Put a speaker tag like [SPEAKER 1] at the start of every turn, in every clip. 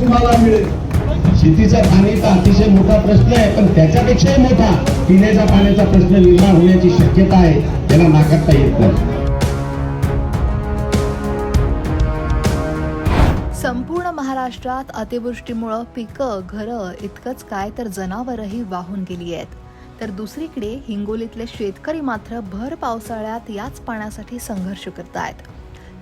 [SPEAKER 1] तुम्हाला मिळेल. शेतीचा पाणीचा अतिशय मोठा प्रश्न आहे पण त्याच्यापेक्षाही मोठा पिण्याच्या पाण्याचा प्रश्न निर्माण होण्याची शक्यता आहे त्याला नाकारता येत नाही.
[SPEAKER 2] संपूर्ण महाराष्ट्रात अतिवृष्टीमुळं पिकं घरं इतकंच काय तर जनावरही वाहून गेली आहेत. तर दुसरीकडे हिंगोलीतले शेतकरी मात्र भर पावसाळ्यात याच पाण्यासाठी संघर्ष करत आहेत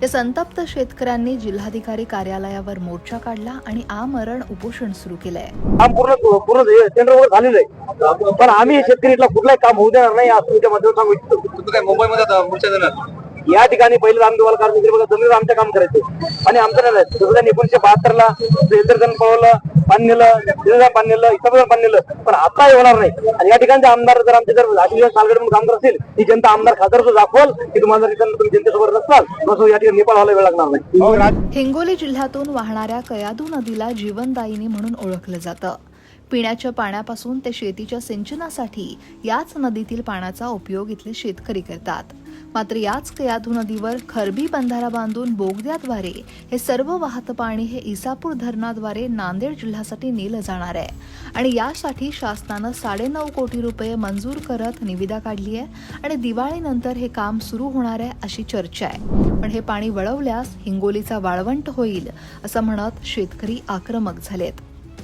[SPEAKER 2] या संतप्त शेतकऱ्यांनी जिल्हाधिकारी कार्यालयावर मोर्चा काढला आणि आमरण उपोषण सुरू केलंय.
[SPEAKER 3] काम पूर्ण पूर्ण टेंडर वगैरे झालेलं आहे. पण आम्ही शेतकरीला कुठलाही काम होऊ देणार नाही असं तुमच्या माध्यमातून सांगू इच्छितो.
[SPEAKER 4] तुम्ही काय मुंबईमध्ये आता मोर्चा देणार?
[SPEAKER 3] या ठिकाणी पहिले तुम्हाला कारण जमिनीवर आमचं काम करायचं. आणि आमचं नाही. जसं त्यांनी एकोणीशे बहात्तर ला इंद्रधन पवलं पाणी नेलं इंद्रधन पाणी नेलं इतर पाणी नेलं पण आता हे होणार नाही. आणि या ठिकाणचे आमदार जर आमचे जर आशीर्वाद सालगड म्हणून आमदार असेल ही जनता आमदार खासदार दाखवल की तुम्हाला इथं तुम्ही जनतेसोबत नसताल तसं या ठिकाणी नेपाळ व्हायला वेळ लागणार नाही.
[SPEAKER 2] हिंगोली जिल्ह्यातून वाहणाऱ्या कयादू नदीला जीवनदायिनी म्हणून ओळखलं जातं. पिण्याच्या पाण्यापासून ते शेतीच्या सिंचनासाठी याच नदीतील पाण्याचा उपयोग इथले शेतकरी करतात. मात्र याच कयाधू नदीवर खरबी बंधारा बांधून बोगद्याद्वारे हे सर्व वाहतं पाणी हे इसापूर धरणाद्वारे नांदेड जिल्ह्यासाठी नेलं जाणार आहे. आणि यासाठी शासनानं साडेनऊ कोटी रुपये मंजूर करत निविदा काढली आहे आणि दिवाळीनंतर हे काम सुरू होणार आहे अशी चर्चा आहे. पण हे पाणी वळवल्यास हिंगोलीचा वाळवंट होईल असं म्हणत शेतकरी आक्रमक झालेत.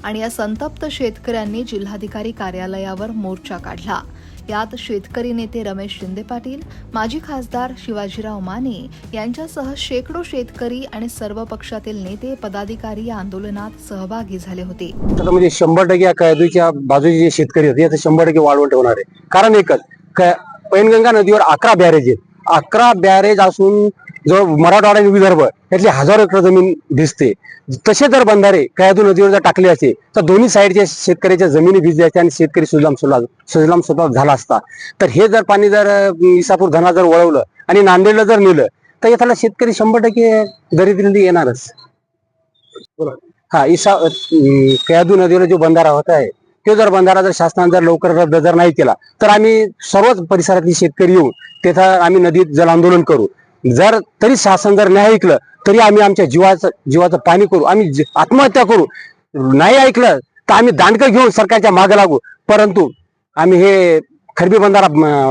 [SPEAKER 2] आणि या संतप्त शेतकऱ्यांनी जिल्हाधिकारी कार्यालयावर मोर्चा काढला. यात शेतकरी नेते रमेश शिंदे पाटील माजी खासदार शिवाजीराव माने यांच्यासह शेकडो शेतकरी आणि सर्व पक्षातील नेते पदाधिकारी या आंदोलनात सहभागी झाले होते.
[SPEAKER 3] म्हणजे शंभर टक्के या कैदूच्या बाजूचे जे शेतकरी होते याचं शंभर टक्के वाढवून ठेवणार आहे. कारण एकच पैनगंगा नदीवर अकरा बॅरेज आहेत. अकरा बॅरेज असून जो मराठवाडा आणि विदर्भ यातली हजारो एकर जमीन दिसते. तसे जर बंधारे कयादू नदीवर जर टाकले असते तर दोन्ही साईडच्या शेतकऱ्याच्या जमिनी भिजल्या आणि शेतकरी सुजलाम सुला सुजलाम सुफलाम झाला असता. तर हे जर पाणी जर इसापूर धरणा जर वळवलं आणि नांदेडला जर नेलं तर याला शेतकरी शंभर टक्के दरिद्री येणारच. हा इसा कयादू नदीवर जो बंधारा होत आहे तो जर बंधारा जर शासनाने जर लवकर रद्द जर नाही केला तर आम्ही सर्वच परिसरातले शेतकरी येऊन तिथं आम्ही नदीत जल आंदोलन करू. जर तरी शासन जर नाही ऐकलं तरी आम्ही आमच्या जीवाचं जीवाचं पाणी करू आम्ही आत्महत्या करू. नाही ऐकलं तर आम्ही दांडकं घेऊन सरकारच्या मागे लागू. परंतु आम्ही हे खरबी बंधारा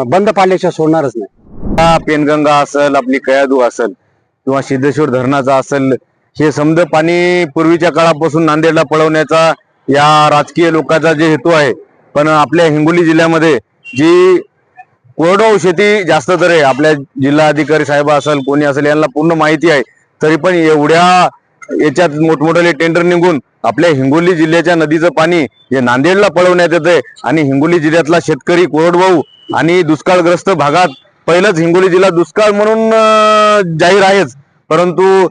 [SPEAKER 3] बंद पाडल्याशिवाय सोडणारच नाही.
[SPEAKER 4] पेनगंगा असेल आपली कयादू असेल किंवा सिद्धेश्वर धरणाचा असेल हे समज पाणी पूर्वीच्या काळापासून नांदेडला पळवण्याचा या राजकीय लोकांचा जे हेतू आहे. पण आपल्या हिंगोली जिल्ह्यामध्ये जी कोरडवाहू शेती जास्त तर आहे. आपल्या जिल्हा अधिकारी साहेब असेल कोणी असेल यांना पूर्ण माहिती आहे. तरी पण एवढ्या याच्यात मोठमोठे टेंडर निघून आपल्या हिंगोली जिल्ह्याच्या नदीचं पाणी हे नांदेडला पळवण्यात येतंय आणि हिंगोली जिल्ह्यातला शेतकरी कोरडवाहू आणि दुष्काळग्रस्त भागात पहिलंच हिंगोली जिल्हा दुष्काळ म्हणून जाहीर आहेच. परंतु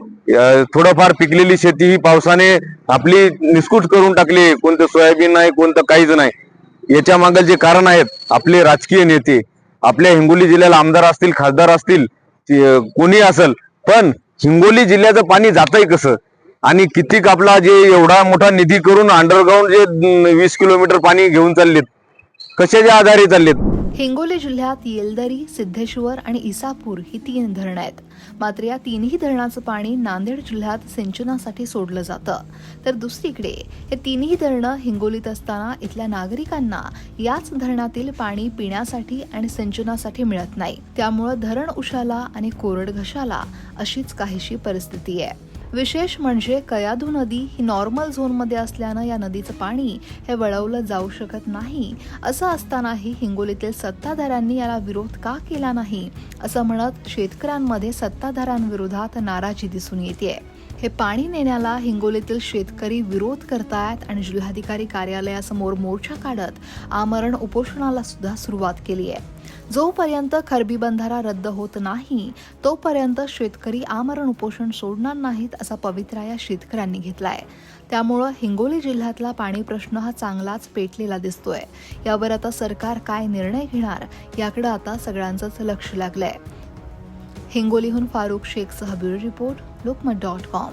[SPEAKER 4] थोडंफार पिकलेली शेती ही पावसाने आपली निस्कूट करून टाकली. कोणतं सोयाबीन नाही कोणतं काहीच नाही. याच्या मागे जे कारण आहेत आपले राजकीय नेते आपल्या हिंगोली जिल्ह्याला आमदार असतील खासदार असतील कोणी असेल पण हिंगोली जिल्ह्याचं पाणी जातंय कसं? आणि कितीक आपला जे एवढा मोठा निधी करून अंडरग्राऊंड जे वीस किलोमीटर पाणी घेऊन चाललेत कशाच्या आधारे चाललेत?
[SPEAKER 2] हिंगोली जिल्ह्यात येलदरी सिद्धेश्वर आणि इसापूर ही तीन धरणं आहेत. मात्र या तीनही धरणाचं पाणी नांदेड जिल्ह्यात सिंचनासाठी सोडलं जातं. तर दुसरीकडे हे तिन्ही धरणं हिंगोलीत असताना इथल्या नागरिकांना याच धरणातील पाणी पिण्यासाठी आणि सिंचनासाठी मिळत नाही. त्यामुळं धरण उशाला आणि कोरड घशाला अशीच काहीशी परिस्थिती आहे. विशेष म्हणजे कयाधू नदी ही नॉर्मल झोनमध्ये असल्यानं या नदीचं पाणी हे वळवलं जाऊ शकत नाही. असं असतानाही हिंगोलीतील सत्ताधाऱ्यांनी याला विरोध का केला नाही? असं म्हणत शेतकऱ्यांमध्ये सत्ताधाऱ्यांविरोधात नाराजी दिसून येते हे पाणी नेण्याला हिंगोलीतील शेतकरी विरोध करतायत आणि जिल्हाधिकारी कार्यालयासमोर मोर्चा काढत आमरण उपोषणाला सुद्धा सुरुवात केली आहे. जोपर्यंत खरबी बंधारा रद्द होत नाही तोपर्यंत शेतकरी आमरण उपोषण सोडणार नाहीत असा पवित्रा या शेतकऱ्यांनी घेतलाय. त्यामुळं हिंगोली जिल्ह्यातला पाणी प्रश्न हा चांगलाच पेटलेला दिसतोय. यावर आता सरकार काय निर्णय घेणार याकडे आता सगळ्यांचंच लक्ष लागलंय. हिंगोलीहून Farukh शेखसह bureau report Lokmat dot com.